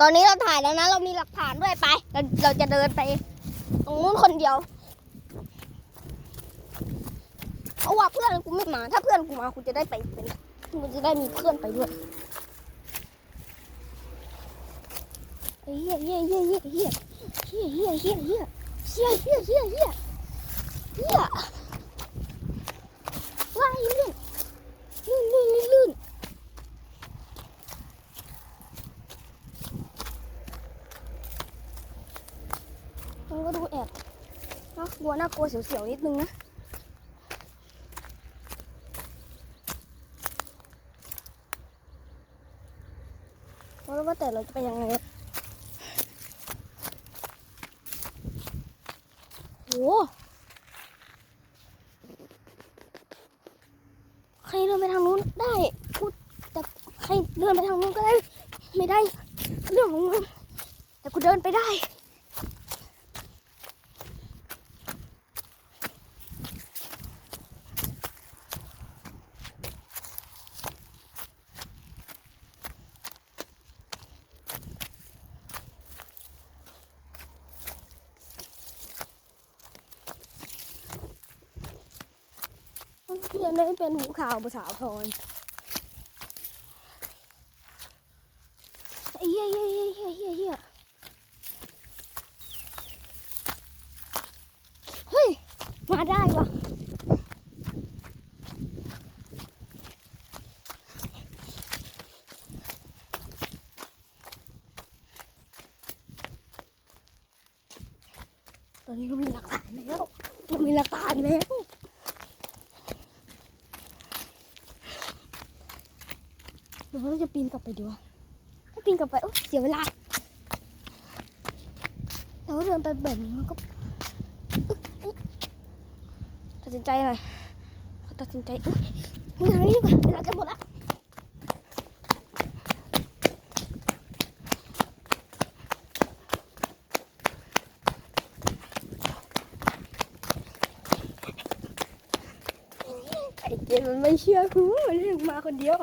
ตอนนี้เราถ่ายแล้วนะ เรามีหลักฐานด้วยไป เราเราจะเดินไปตรงนู้นคนเดียวเพราะว่าเพื่อนกูไม่มา ถ้าเพื่อนกูมากูจะได้ไปเป็นกูจะได้มีเพื่อนไปด้วยเฮียเฮียเฮียเฮียเฮียเฮียเฮียเฮียเฮียเฮียเฮียเฮียเฮียเฮียว้ายลื่นลื่นลื่นลื่นลื่นมันก็ดูแอบน่ากลัวน่ากลัวเสียวๆนิดนึงนะแล้วว่าแต่เราจะไปยังไงโหใครเดินไปทางนู้นได้พูดแต่ใครเดินไปทางนู้นก็ได้ ไม่ได้เรื่องของมึงแต่กูเดินไปได้ เพียนได้เป็นหูข่าวภาษาพรเฮียเฮียเฮียเฮียเฮียเฮียเฮ้ย มาได้วะตอนนี้เรามีหลักฐานแล้วเรามีหลักฐานแล้ว เดี๋ยวเราจะปีนกลับไปดูถ้าปีนกลับไปโอ๊ยเสียเวลาแต่ว่าเดินไปแบบนี้มันก็อึ๊กอึ๊กตัดสินใจหน่อยขอตัดสินใจอุ๊ยมึงทางนี้ดีกว่าเวลาจะหมดละไอ้เจนมันไม่เชื่อกูมันเรียกมาคนเดียว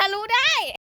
ทะลุได้